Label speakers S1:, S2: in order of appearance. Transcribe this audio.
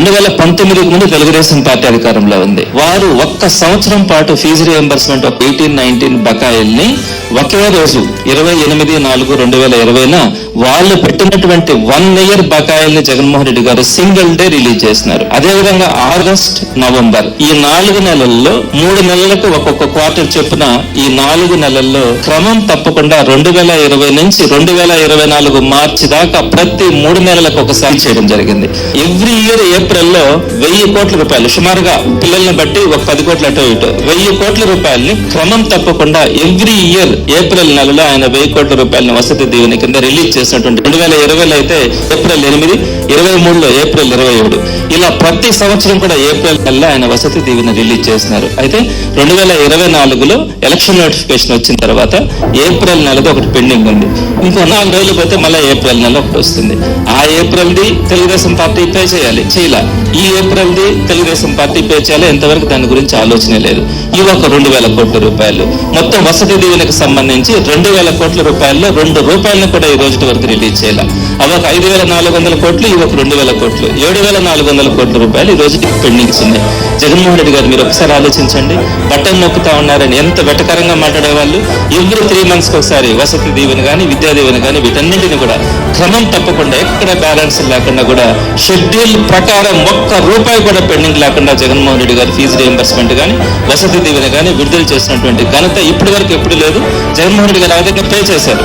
S1: రెండు వేల పంతొమ్మిదికి ముందు తెలుగుదేశం పార్టీ అధికారంలో ఉంది. వారు ఒక్క సంవత్సరం పాటు fee reimbursement of eighteen nineteen బకాయిల్ని ఒకే రోజు ఇరవై ఎనిమిది నాలుగు రెండు వేల ఇరవైన వాళ్ళు పెట్టినటువంటి వన్ ఇయర్ బకాయిల్ని జగన్మోహన్ రెడ్డి గారు సింగిల్ డే రిలీజ్ చేసినారు. అదేవిధంగా ఆగస్ట్ నవంబర్ ఈ నాలుగు నెలల్లో మూడు నెలలకు ఒక్కొక్క క్వార్టర్ చొప్పున ఈ నాలుగు నెలల్లో క్రమం తప్పకుండా రెండు వేల ఇరవై నుంచి రెండు వేల ఇరవై నాలుగు మార్చి దాకా ప్రతి మూడు నెలలకు ఒకసారి చేయడం జరిగింది. ఎవ్రీ ఇయర్ ఏప్రిల్ ఏప్రిల్లో వెయ్యి కోట్ల రూపాయలు సుమారుగా పిల్లల్ని బట్టి ఒక పది కోట్ల అటు ఇటు. వెయ్యి కోట్ల రూపాయల్ని క్రమం తప్పకుండా ఎవ్రీ ఇయర్ ఏప్రిల్ నెలలో ఆయన వెయ్యి కోట్ల రూపాయలని వసతి దీవెన కింద రిలీజ్ చేసినటువంటి రెండు వేల ఇరవైలో అయితే ఏప్రిల్ ఎనిమిది ఇరవై మూడులో ఏప్రిల్ ఇరవై ఏడు. ఇలా ప్రతి సంవత్సరం కూడా ఏప్రిల్ నెలలో ఆయన వసతి దీవెన రిలీజ్ చేసినారు అయితే రెండు వేల ఇరవై నాలుగులో ఎలక్షన్ నోటిఫికేషన్ వచ్చిన తర్వాత ఏప్రిల్ నెలది ఒకటి పెండింగ్ ఉంది. ఇంకో నాలుగు రోజులు పోతే మళ్ళీ ఏప్రిల్ నెల ఒకటి వస్తుంది. ఆ ఏప్రిల్ది తెలుగుదేశం పార్టీ పే చేయాలి. చేయాలి? ఈ ఏప్రిల్ది తెలుగుదేశం పార్టీ పే చేయాలి. ఎంతవరకు దాని గురించి ఆలోచనే లేదు. ఇవి ఒక రెండు వేల కోట్ల రూపాయలు. మొత్తం వసతి దీవెనకు సంబంధించి రెండు వేల కోట్ల రూపాయల్లో రెండు రూపాయలను కూడా ఈ రోజు వరకు రిలీజ్ చేయాలి. అవి ఒక ఐదు వేల నాలుగు వందల కోట్లు ఇవి ఒక రెండు వేల కోట్లు. ఏడు వేల నాలుగు వందల కోట్ల రూపాయలు ఈ రోజుకి పెండింగ్స్ ఉన్నాయి. జగన్మోహన్ రెడ్డి గారు మీరు ఒకసారి ఆలోచించండి. బట్టన్ నొక్కుతా ఉన్నారని ఎంత వెటకరంగా మాట్లాడేవాళ్ళు. ఎవ్రీ త్రీ మంత్స్కి ఒకసారి వసతి దీవెన కానీ విద్యా దీవెన కానీ వీటన్నింటిని కూడా క్రమం తప్పకుండా ఎక్కడ బ్యాలెన్స్ లేకుండా కూడా షెడ్యూల్ ప్రకారం ఒక్క రూపాయి కూడా పెండింగ్ లేకుండా జగన్మోహన్ రెడ్డి గారు ఫీజు రియంబర్స్మెంట్ కానీ వసతి దీవెన కానీ విడుదల చేసినటువంటి ఘనత ఇప్పటి వరకు ఎప్పుడు లేదు. జగన్మోహన్ రెడ్డి గారు ఆ విధంగా పే చేశారు.